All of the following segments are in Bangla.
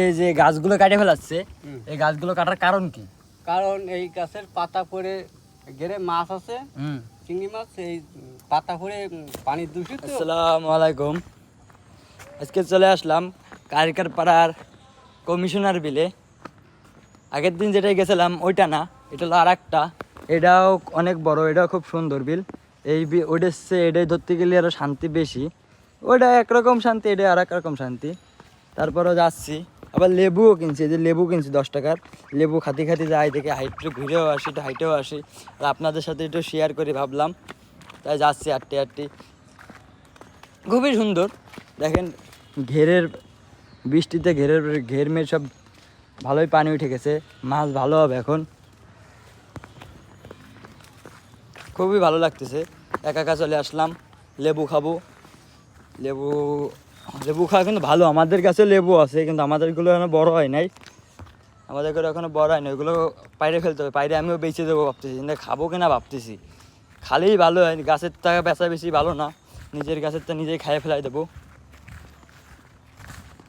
এই যে গাছগুলো কাটে ফেলাচ্ছে এই গাছগুলো কাটার কারণ কি? কারণ এই গাছের পাতা পড়ে গেরে মাছ আছে চিংড়ি মাছ এই পাতা পড়ে উম, পানি দূষিত। আসসালামু আলাইকুম। আজকে চলে আসলাম কারিকার পাড়ার কমিশনার বিলে। আগের দিন যেটাই গেছিলাম ওইটা না এটা হলো আর একটা এটাও অনেক বড় এটাও খুব সুন্দর বিল। এই বি ওইটা হচ্ছে এটাই ধরতে গেলে আরও শান্তি বেশি। ওইটা একরকম শান্তি এটা আর এক রকম শান্তি। তারপরেও যাচ্ছি। আবার লেবুও কিনছি যে লেবু কিনছি দশ টাকার। লেবু খাতি খাতি যাই দেখে হাইটে ঘুরেও আসি, একটু হাইটেও আসি। আর আপনাদের সাথে একটু শেয়ার করে ভাবলাম। তাই যাচ্ছি আটটি আটটি খুবই সুন্দর। দেখেন, ঘেরের, বৃষ্টিতে ঘেরের, ঘের মের সব ভালোই পানি উঠে গেছে। মাছ ভালো হবে এখন। খুবই ভালো লাগতেছে। একা একা চলে আসলাম। লেবু খাব। লেবু লেবু খাওয়া কিন্তু ভালো। আমাদের কাছে লেবু আছে, কিন্তু আমাদেরগুলো এখনও বড় হয় নাই। আমাদের করে এখনও বড় হয় না ওইগুলো বাইরে ফেলতে হবে। বাইরে আমিও বেঁচে দেবো ভাবতেছি। কিন্তু খাব কিনা ভাবতেছি। খালেই ভালো হয়। গাছের টাকা বেচা বেশি ভালো না। নিজের গাছের তো নিজেই খাইয়ে ফেলাই দেবো।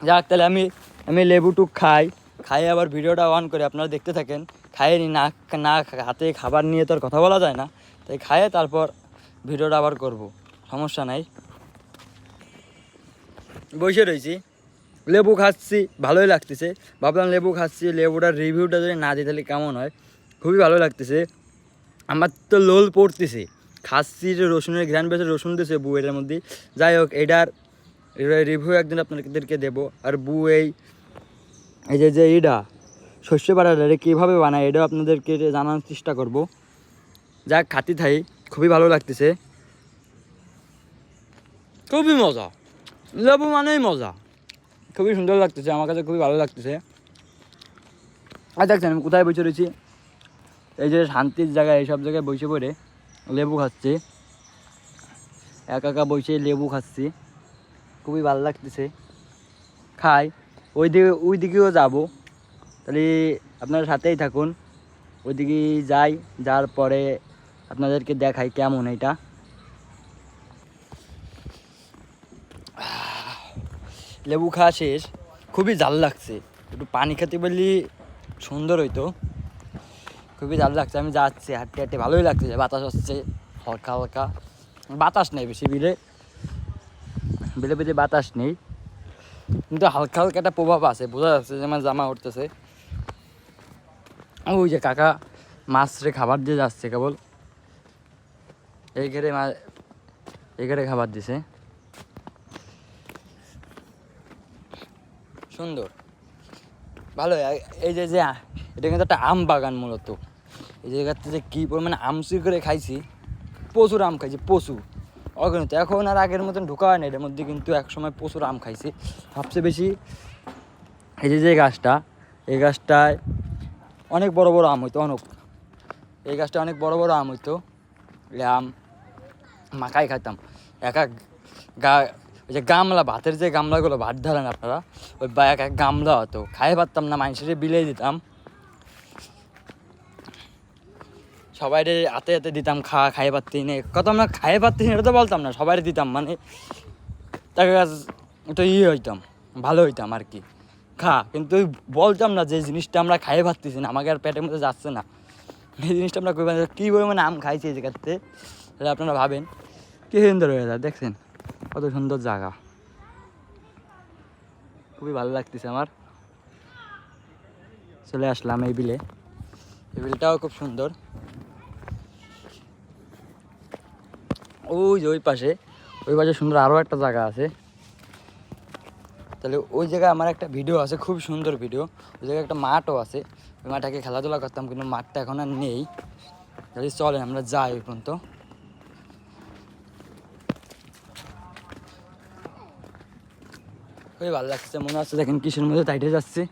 যাক, তাহলে আমি আমি লেবু টুক খাই। খাই আবার ভিডিওটা অন করে। আপনারা দেখতে থাকেন। খাইয়ে নি, না না হাতে খাবার নিয়ে তো আর কথা বলা যায় না। তাই খাইয়ে তারপর ভিডিওটা আবার করব। সমস্যা নাই। বসে রয়েছি। লেবু খাচ্ছি, ভালোই লাগতেছে। ভাবলাম লেবু খাচ্ছি লেবুটার রিভিউটা যদি না দিই তাহলে কেমন হয়? খুবই ভালো লাগতেছে। আমার তো লোল পড়তেছে। খাচ্ছি যে রসুনের ঘ্রাণ বেশি রসুন দিয়েছে বউ এটার মধ্যে। যাই হোক, এটার রিভিউ একদিন আপনাদেরকে দেবো। আর বউ এই এই যে যে এটা শস্য বাড়াটা এটা কীভাবে বানায়, এটাও আপনাদেরকে জানানোর চেষ্টা করব। যাক, খাতি থাই, খুবই ভালো লাগতেছে। খুবই মজা। লেবু মানেই মজা। খুবই সুন্দর লাগতেছে, আমার কাছে খুবই ভালো লাগতেছে। আর দেখছেন, আমি কোথায় বসে রয়েছি? এই যে শান্তির জায়গায়, এইসব জায়গায় বসে পড়ে লেবু খাচ্ছি। একা একা বসে লেবু খাচ্ছি। খুবই ভালো লাগতেছে। খাই। ওই দিকে ওই দিকেও যাব। তাহলে আপনারা সাথেই থাকুন। ওইদিকে যাই যার পরে আপনাদেরকে দেখাই কেমন এটা। লেবু খাওয়া শেষ, খুবই জাল লাগছে। একটু পানি খেতে বললি সুন্দর হইতো। খুবই জাল লাগছে, আমি যাচ্ছি, হাঁটতে হাঁটতে ভালোই লাগছে বাতাস হচ্ছে হালকা হালকা। বাতাস নেই বেশি বিলে বিলে বেশি বাতাস নেই। কিন্তু হালকা হালকা একটা প্রভাব আছে, বোঝা যাচ্ছে যে আমার জামা উঠতেছে। ওই যে কাকা মাছ রে খাবার দিয়ে যাচ্ছে কেবল। এই ঘেরে মা এই ঘেরে খাবার দিছে। সুন্দর। ভালো এই যে যে এটা কিন্তু একটা আম বাগান মূলত। এই জায়গাতে যে কী পরিমাণে আম চুরি করে খাইছি, প্রচুর আম খাইছি, প্রচুর। অগণিত। এখন আর আগের মতন ঢোকা হয় না এটার মধ্যে কিন্তু এক সময় প্রচুর আম খাইছি। সবচেয়ে বেশি এই যে যে গাছটা, এই গাছটায় অনেক বড় বড় আম হইতো, অনেক। এই গাছটা অনেক বড় বড় আম হইতো। আম মাখাই খাইতাম। এক এক গা যে গামলা, ভাতের যে গামলাগুলো ভাত ঢালেন আপনারা, ওই এক গামলা হতো। খাই পারতাম না মানুষের বিলিয়ে দিতাম। সবাই হাতে হাতে দিতাম, খা, খাই পারতি নে। কত আমরা খাই পারতি এটা তো বলতাম না সবাই দিতাম মানে তাকে তো ইয়ে হইতাম, ভালো হইতাম আর কি। খা, কিন্তু বলতাম না যে জিনিসটা আমরা খাই পারতেছি না, আমাকে আর পেটের মধ্যে যাচ্ছে না। এই জিনিসটা আমরা না। কী পরিমাণে আম খাইছি এই জায়গাতে? আপনারা ভাবেন, কি সুন্দর হয়ে যায়, দেখছেন? কত সুন্দর জায়গা। খুবই ভালো লাগতেছে আমার। চলে আসলাম এই বিলে। এই বিলটাও খুব সুন্দর। ওই যে ওই পাশে ওই পাশে সুন্দর আরও একটা জায়গা আছে। তাহলে ওই জায়গায় আমার একটা ভিডিও আছে, খুব সুন্দর ভিডিও। ওই জায়গায় একটা মাঠও আছে। ওই মাঠটাকে খেলাধুলা করতাম, কিন্তু মাঠটা এখন আর নেই। তাহলে চলে আমরা যাই ওই পর্যন্ত। খুবই ভালো লাগছে মনে হচ্ছে দেখেন কিসের মধ্যে তাইটে যাচ্ছে।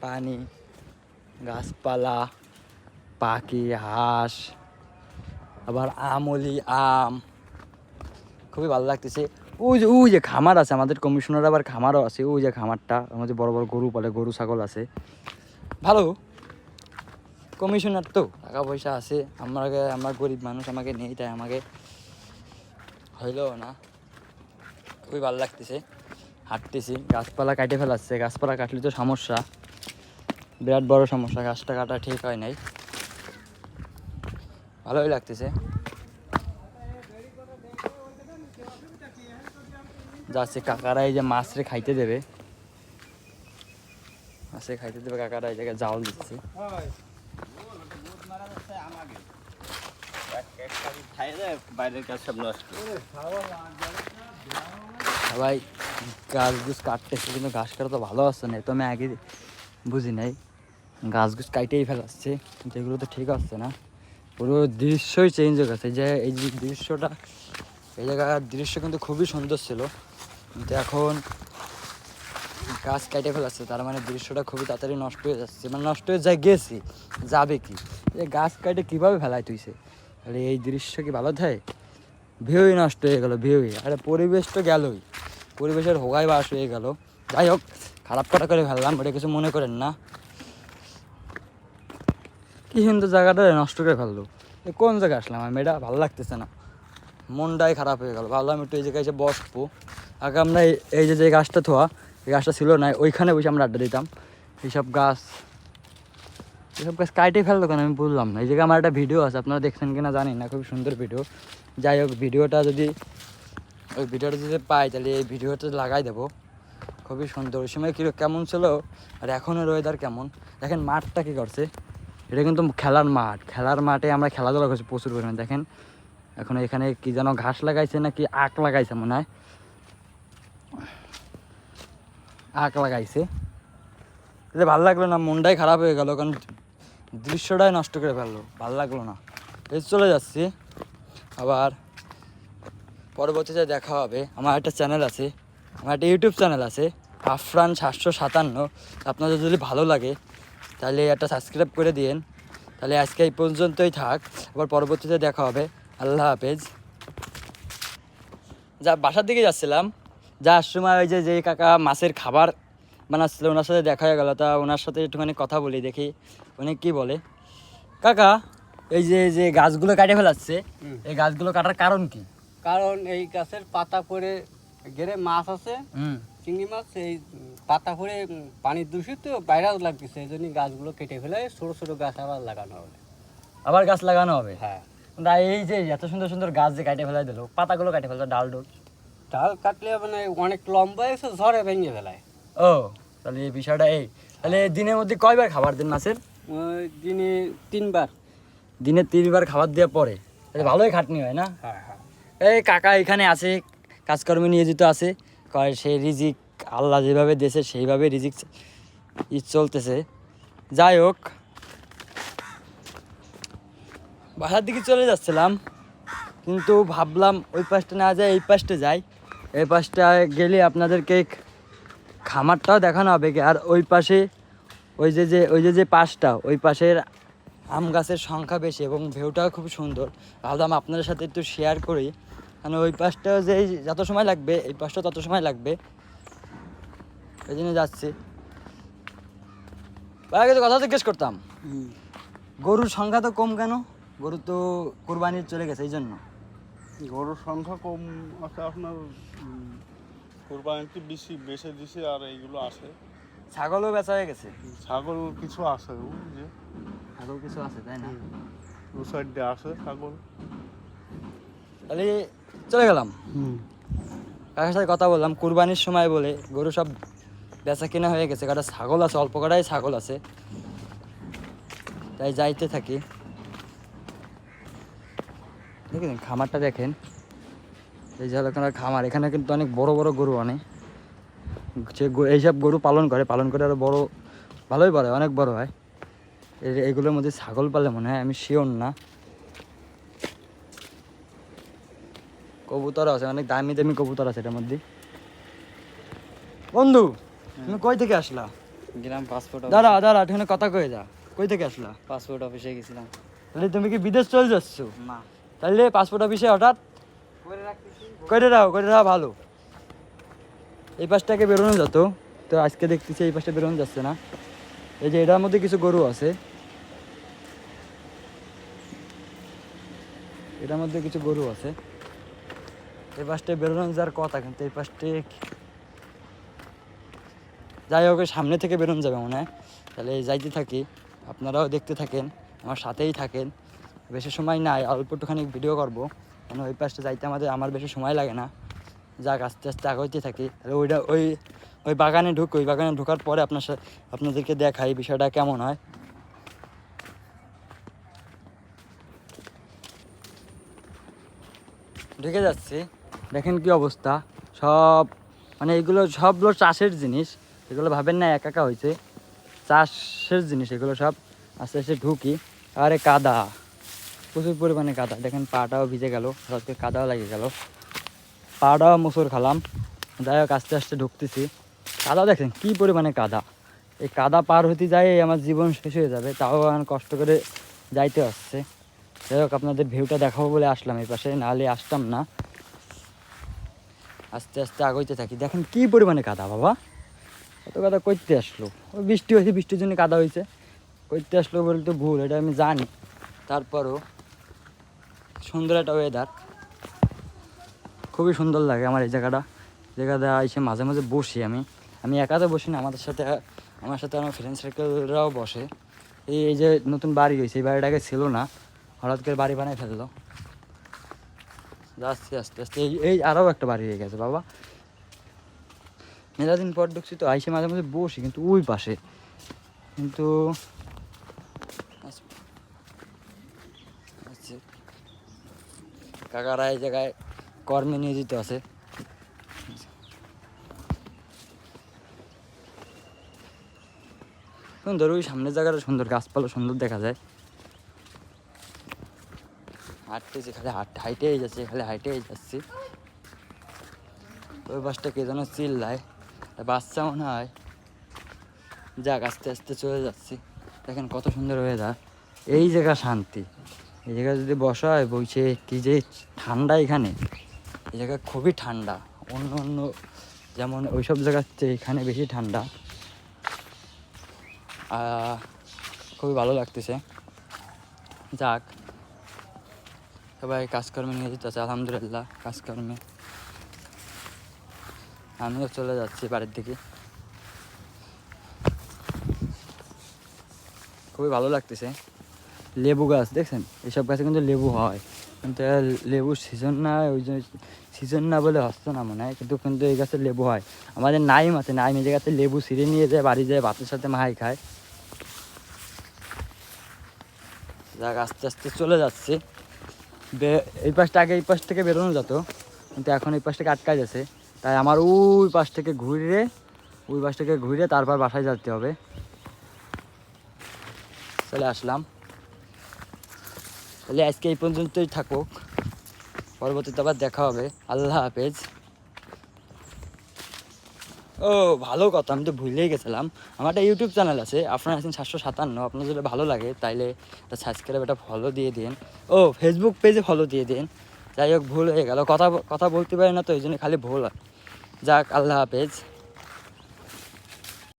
পানি, গাছপালা, পাখি, হাঁস, আবার আমলি, আম। খুবই ভালো লাগতেছে। ওই যে ওই যে খামার আছে, আমাদের কমিশনার আবার খামারও আছে, ওই যে খামারটা, আমাদের বড় বড় গরু পালে, গরু, ছাগল আছে। ভালো। কমিশনার তো, টাকা পয়সা আছে আমাকে আমরা গরিব মানুষ, আমাকে নেই, তাই আমাকে হইলেও না। খুবই ভালো লাগতেছে। হাঁটতেছি, গাছপালা কাটে ফেলাচ্ছে, গাছপালা কাটলে তো সমস্যা। বিরাট বড় সমস্যা, গাছটা কাটা ঠিক হয় নাই। ভালোই লাগতেছে। যাচ্ছে কাকারা এই যে মাছরে খাইতে দেবে। মাছে খাইতে দেবে কাকারা, এই জায়গায় জাল দিচ্ছে। বাইরের কাজ সব নষ্ট। সবাই গাছ গুছ কাটতেছে কিন্তু ঘাস কাটা তো ভালো আসছে না তো আমি আগে বুঝি নাই। গাছ গুছ কাইটেই ফেলাচ্ছে এগুলো তো ঠিক আসছে না। পুরো দৃশ্যই চেঞ্জ হয়ে গেছে যে, এই যে দৃশ্যটা, এই জায়গার দৃশ্য কিন্তু খুবই সুন্দর ছিল। কিন্তু এখন গাছ কেটে ফেলাচ্ছে তার মানে দৃশ্যটা খুবই তাড়াতাড়ি নষ্ট হয়ে যাচ্ছে। মানে নষ্ট হয়ে যায়, গেছি, যাবে কি? এই গাছ কাটে কীভাবে ফেলায় তুইছে আরে এই দৃশ্য কি ভালো থাকে ভিউই নষ্ট হয়ে গেল, ভিউই। আরে পরিবেশ তো গেলই। পরিবেশের হোগাই বাস হয়ে গেল। যাই হোক, খারাপ কটা করে ফেললাম ওটা কিছু মনে করেন না। কি সুন্দর জায়গাটা নষ্ট করে ফেলল। কোন জায়গায় আসলাম আমি? এটা ভালো লাগতেছে না। মনটাই খারাপ হয়ে গেল। ভাবলাম একটু এই জায়গায় এসে বসবো। আগে আমরা এই- যে যে গাছটা থোয়া, এই গাছটা ছিল না, ওইখানে বসে আমরা আড্ডা দিতাম। এইসব গাছ এসব গাছ কাইটে ফেলল কেন? আমি বললাম না। এই জায়গায় আমার একটা ভিডিও আছে, আপনারা দেখছেন কিনা জানি না, খুব সুন্দর ভিডিও। যাই হোক, ভিডিওটা যদি ওই ভিডিওটা যদি পাই, তাহলে এই ভিডিওটা লাগাই দেবো। খুবই সুন্দর। ওই সময় কী কেমন ছিল? আর এখনের ওয়েদার কেমন? দেখেন মাঠটা কী করছে? এটা কিন্তু খেলার মাঠ। খেলার মাঠে আমরা খেলাধুলা করছি প্রচুর পরিমাণে। দেখেন, এখন এখানে কি যেন ঘাস লাগাইছে না কি আখ লাগাইছে মনে হয়। আখ লাগাইছে। তাহলে ভালো লাগল না, মনটাই খারাপ হয়ে গেল, কারণ দৃশ্যটাই নষ্ট করে ফেলল। ভালো লাগল না। এই চলে যাচ্ছি। আবার পরবর্তীতে দেখা হবে আমার একটা চ্যানেল আছে আমার একটা ইউটিউব চ্যানেল আছে আফরান সাতশো সাতান্ন। আপনাদের যদি ভালো লাগে তাহলে একটা সাবস্ক্রাইব করে দিন তাহলে আজকে এই পর্যন্তই থাক আবার পরবর্তীতে দেখা হবে। আল্লাহ হাফেজ। যা বাসার দিকে যাচ্ছিলাম। যার সময় ওই যে যে কাকা মাছের খাবার বানাচ্ছিল ওনার সাথে দেখা হয়ে গেলো। তা ওনার সাথে একটুখানি কথা বলি দেখি উনি কি বলে। কাকা এই যে যে গাছগুলো কাটে ফেলাচ্ছে এই গাছগুলো কাটার কারণ কি? কারণ এই গাছের পাতা পড়ে গেরে মাছ আছে হুম। চিংড়ি মাছ এই পাতা পড়ে উম, পানি দূষিত বাইরেও লাগতেছে এই জন্য গাছগুলো কেটে ফেলে ছোটো ছোটো গাছ আবার লাগানো হবে। আবার গাছ লাগানো হবে? হ্যাঁ। না এই যে এত সুন্দর সুন্দর গাছ যে কাটে ফেলাই দিল পাতাগুলো কাটে ফেলতো ডাল ডোল? ডাল কাটলে মানে অনেক লম্বা এসে ঝড়ে ভেঙে ফেলায়। ও তাহলে এই বিষয়টা এই। তাহলে দিনের মধ্যে কয়বার খাবার দিন মাছের? দিনে তিনবার। দিনে তিনবার খাবার দেওয়ার পরে। তাহলে ভালোই খাটনি হয় না? হ্যাঁ হ্যাঁ। এই কাকা এখানে আছে, কাজকর্মে নিয়োজিত আছে। সেই রিজিক, আল্লাহ যেভাবে দেশে সেইভাবে রিজিক ই চলতেছে। যাই হোক, বাসার দিকে চলে যাচ্ছিলাম, কিন্তু ভাবলাম ওই পাশটা না যায় এই পাশটা যাই। এই পাশটা গেলে আপনাদেরকে খামারটাও দেখানো হবে আর ওই পাশে ওই যে যে, ওই যে যে পাশটা, ওই পাশের আম গাছের সংখ্যা বেশি এবং ভিউটাও খুব সুন্দর। ভাবলাম আপনাদের সাথে একটু শেয়ার করি। মানে ওই পাশটা যে যত সময় লাগবে এই পাশটা তত সময় লাগবে। এই জন্য যাচ্ছি। আগে তো কথা জিজ্ঞেস করতাম। গরুর সংখ্যা তো কম কেন? গরু তো কোরবানির চলে গেছে এই জন্য। গরুর সংখ্যা কম আছে আপনার কোরবানিতে বেশি বেছে দিছে আর এইগুলো আসে ছাগলও বেচা হয়ে গেছে। ছাগল কিছু আছে ও যে। ছাগল কিছু আছে তাই না? দু সাইডে আসে ছাগল। তাহলে চলে গেলাম। কাকার সাথে কথা বললাম কুরবানির সময় বলে গরু সব বেচা কেনা হয়ে গেছে কটা ছাগল আছে অল্প কটাই ছাগল আছে। তাই যাইতে থাকি। দেখেন খামারটা দেখেন। এই যে হলো খামার এখানে কিন্তু অনেক বড় বড় গরু অনেক যে এইসব গরু পালন করে পালন করে আরও বড় ভালোই বড় অনেক বড় হয়। এইগুলোর মধ্যে ছাগল পালে মনে হয় আমি শিওর না। কবুতর আছে অনেক দামি দামি কবুতর আছে এটার মধ্যে। বন্ধু তুমি কই থেকে আসলা? গেলাম পাসপোর্ট দাঁড়া দাঁড়া এখানে কথা কয়ে যা কই থেকে আসলা? পাসপোর্ট অফিসে গেছিলাম। তাহলে তুমি কি বিদেশ চলে যাচ্ছ? না। তাহলে পাসপোর্ট অফিসে হঠাৎ করে দাও করে দাও ভালো। এই পাশটাকে বেরোনো যেত। তো আজকে দেখতেছি এই পাশটা বেরোনো যাচ্ছে না। এই যে এটার মধ্যে কিছু গরু আছে। এটার মধ্যে কিছু গরু আছে। এই পাশটায় বেরোনো যাওয়ার কথা, কিন্তু এই পাশটে যাই হোক সামনে থেকে বেরোন যাবে মনে হয়। তাহলে যাইতে থাকি। আপনারাও দেখতে থাকেন, আমার সাথেই থাকেন। বেশি সময় নাই, অল্প একটুখানি ভিডিও করব। কারণ ওই পাশটা যাইতে আমাদের, আমার বেশি সময় লাগে না। যাক, আস্তে আস্তে আগাইতে থাকি। তাহলে ওইটা, ওই ওই বাগানে ঢুক। ওই বাগানে ঢোকার পরে আপনার সাথে আপনাদেরকে দেখাই বিষয়টা কেমন হয়। ঢুকে যাচ্ছি। দেখেন কি অবস্থা। সব মানে এগুলো সবগুলো চাষের জিনিস। এগুলো ভাবেন না, একা একা হয়েছে চাষের জিনিস এগুলো সব আস্তে আস্তে ঢুকি। আরে কাদা, প্রচুর পরিমাণে কাদা। দেখেন পাটাও ভিজে গেল, হঠাৎ কাদাও লাগে গেল। পাটাও মুসুর খালাম। যাই হোক, আস্তে আস্তে ঢুকতেছি। কাদা দেখেন কি পরিমাণে কাদা। এই কাদা পার হতে যায় আমার জীবন শেষ হয়ে যাবে, তাও এখন কষ্ট করে যাইতে আসছে যাই হোক, আপনাদের ভিউটা দেখাবো বলে আসলাম এই পাশে, নাহলে আসতাম না। আস্তে আস্তে আগাইতে থাকি। দেখেন কি পরিমাণে কাদা, বাবা। কত কাদা করতে আসলো। ওই বৃষ্টি হয়েছে, বৃষ্টির জন্য কাদা হয়েছে। করতে আসলো বলতে ভুল, এটা আমি জানি। তারপরও সুন্দর একটা ওয়েদার খুবই সুন্দর লাগে আমার এই জায়গাটা। জায়গাটা এসে মাঝে মাঝে বসি আমি। আমি একা তো বসি না, আমাদের সাথে, আমার সাথে আমার ফ্রেন্ড সার্কেলরাও বসে। এই যে নতুন বাড়ি হয়েছে, এই বাড়িটাকে ছিল না। হঠাৎ করে বাড়ি বানাই ফেলল। যাচ্ছি আস্তে আস্তে। এই এই আরও একটা বাড়ি হয়ে গেছে, বাবা। মেলা দিন পর ঢুকছি তো, আইসে মাঝে মাঝে বসি, কিন্তু ওই পাশে। কিন্তু আচ্ছা। কাকারা এই জায়গায় কর্মে নিয়োজিত আছে। সুন্দর, ওই সামনের জায়গাটা সুন্দর, গাছপালা সুন্দর দেখা যায়। হাঁটতেছি খালি হাঁট হাইটেই যাচ্ছি খালি হাইটেই যাচ্ছি। ওই বাসটা কে যেন চিল্লায়। বাচ্চা মনে হয়। যাক, আস্তে আস্তে চলে যাচ্ছি। দেখেন কত সুন্দর ওয়েদার এই জায়গা শান্তি। এই জায়গায় যদি বসা হয়, বইছে কি যে ঠান্ডা এখানে। এই জায়গা খুবই ঠান্ডা। অন্য অন্য যেমন ওইসব জায়গার চেয়ে এখানে বেশি ঠান্ডা। খুবই ভালো লাগতেছে। যাক সবাই কাজকর্মে নিয়ে যেতে আছে আলহামদুলিল্লাহ, কাজকর্মে। আমিও চলে যাচ্ছি বাড়ির দিকে। খুবই ভালো লাগতেছে। লেবু গাছ, দেখছেন? এইসব গাছে কিন্তু লেবু হয়। কিন্তু লেবুর সিজন না, ওই জন্য সিজন না বলে হস্ত না মনে হয়, কিন্তু কিন্তু এই গাছে লেবু হয়। আমাদের নাইম আছে, নাইম এই গাছে লেবু ছিঁড়ে নিয়ে যায়, বাড়ি যায়, ভাতের সাথে মাহাই খায়। যাক, আস্তে আস্তে চলে যাচ্ছে। এই পাশটা আগে এই পাশ থেকে বেরোনো যেত, কিন্তু এখন এই পাশ থেকে আটকা যাচ্ছে তাই আমার ওই পাশ থেকে ঘুরে, ওই পাশ থেকে ঘুরে তারপর বাসায় যেতে হবে। চলে আসলাম। তাহলে আজকে এই পর্যন্তই থাকুক। পরবর্তীতে আবার দেখা হবে। আল্লাহ হাফেজ। ও, ভালো কথা, আমি তো ভুলেই গেছিলাম। আমার একটা ইউটিউব চ্যানেল আছে, আপনার আছেন সাতশো সাতান্ন আপনার যদি ভালো লাগে, তাইলে সাবস্ক্রাইব একটা ফলো দিয়ে দিন। ও ফেসবুক পেজে ফলো দিয়ে দিন। যাই হোক, ভুল হয়ে গেল, কথা কথা বলতে পারি না তো, এই জন্য খালি ভুল হয়। যাক, আল্লাহ হাফেজ।